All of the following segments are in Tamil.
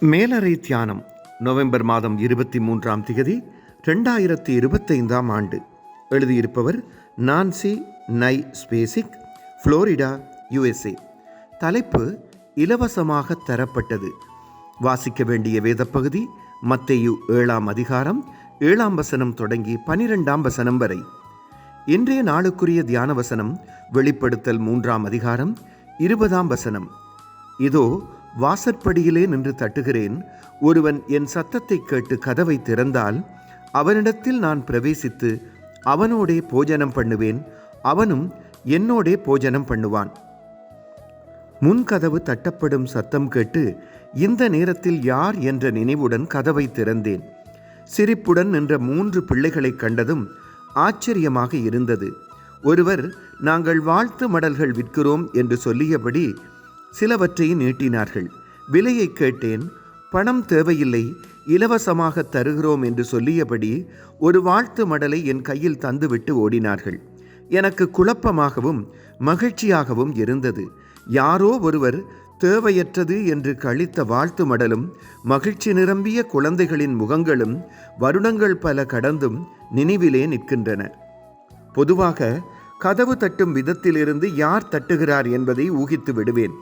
மேலறை தியானம் நவம்பர் மாதம் இருபத்தி மூன்றாம் திகதி ரெண்டாயிரத்தி இருபத்தைந்தாம் ஆண்டு. எழுதியிருப்பவர் நான்சி நை ஸ்பேசிக் ஃப்ளோரிடா யுஎஸ்ஏ. தலைப்பு இலவசமாக தரப்பட்டது. வாசிக்க வேண்டிய வேதப்பகுதி மத்தேயு ஏழாம் அதிகாரம் ஏழாம் வசனம் தொடங்கி பனிரெண்டாம் வசனம் வரை. இன்றைய நாளுக்குரிய தியான வசனம் வெளிப்படுத்தல் மூன்றாம் அதிகாரம் இருபதாம் வசனம். இதோ வாசற்படியிலே நின்று தட்டுகிறேன். ஒருவன் என் சத்தத்தை கேட்டு கதவை திறந்தால் அவனிடத்தில் நான் பிரவேசித்து அவனோடே போஜனம் பண்ணுவேன். அவனும் என்னோடே போஜனம் பண்ணுவான். முன்கதவு தட்டப்படும் சத்தம் கேட்டு இந்த நேரத்தில் யார் என்ற நினைவுடன் கதவை திறந்தேன். சிரிப்புடன் நின்ற மூன்று பிள்ளைகளைக் கண்டதும் ஆச்சரியமாக இருந்தது. ஒருவர் நாங்கள் வாழ்த்து மடல்கள் விற்கிறோம் என்று சொல்லியபடி சிலவற்றை நீட்டினார்கள். விலையை கேட்டேன் பணம் தேவையில்லை இலவசமாக தருகிறோம் என்று சொல்லியபடி ஒரு வாழ்த்து மடலை என் கையில் தந்துவிட்டு ஓடினார்கள். எனக்கு குழப்பமாகவும் மகிழ்ச்சியாகவும் இருந்தது. யாரோ ஒருவர் தேவையற்றது என்று கழித்த வாழ்த்து மடலும் மகிழ்ச்சி நிரம்பிய குழந்தைகளின் முகங்களும் வருடங்கள் பல கடந்தும் நினைவிலே நிற்கின்றன. பொதுவாக கதவு தட்டும் விதத்திலிருந்து யார் தட்டுகிறார் என்பதை ஊகித்து விடுவேன்.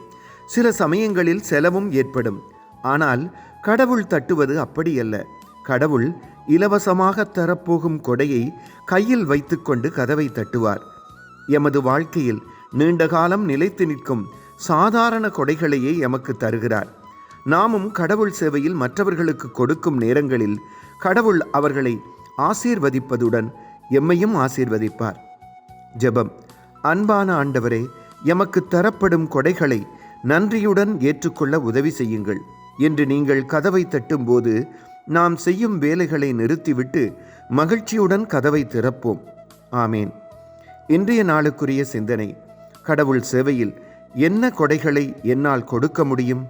சில சமயங்களில் செலவும் ஏற்படும். ஆனால் கடவுள் தட்டுவது அப்படியல்ல. கடவுள் இலவசமாக தரப்போகும் கொடையை கையில் வைத்துக்கொண்டு கதவை தட்டுவார். எமது வாழ்க்கையில் நீண்ட காலம் நிலைத்து நிற்கும் சாதாரண கொடைகளையே எமக்கு தருகிறார். நாமும் கடவுள் சேவையில் மற்றவர்களுக்கு கொடுக்கும் நேரங்களில் கடவுள் அவர்களை ஆசீர்வதிப்பதுடன் எம்மையும் ஆசீர்வதிப்பார். ஜெபம். அன்பான ஆண்டவரே எமக்கு தரப்படும் கொடைகளை நன்றியுடன் ஏற்றுக்கொள்ள உதவி செய்யுங்கள் என்று நீங்கள் கதவை தட்டும்போது நாம் செய்யும் வேலைகளை நிறுத்திவிட்டு மகிழ்ச்சியுடன் கதவை திறப்போம். ஆமேன். இன்றைய நாளுக்குரிய சிந்தனை கடவுள் சேவையில் என்ன கொடைகளை என்னால் கொடுக்க முடியும்?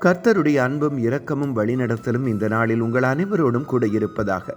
கர்த்தருடைய அன்பும் இரக்கமும் வழிநடத்தலும் இந்த நாளில் உங்கள் அனைவரோடும் கூட இருப்பதாக.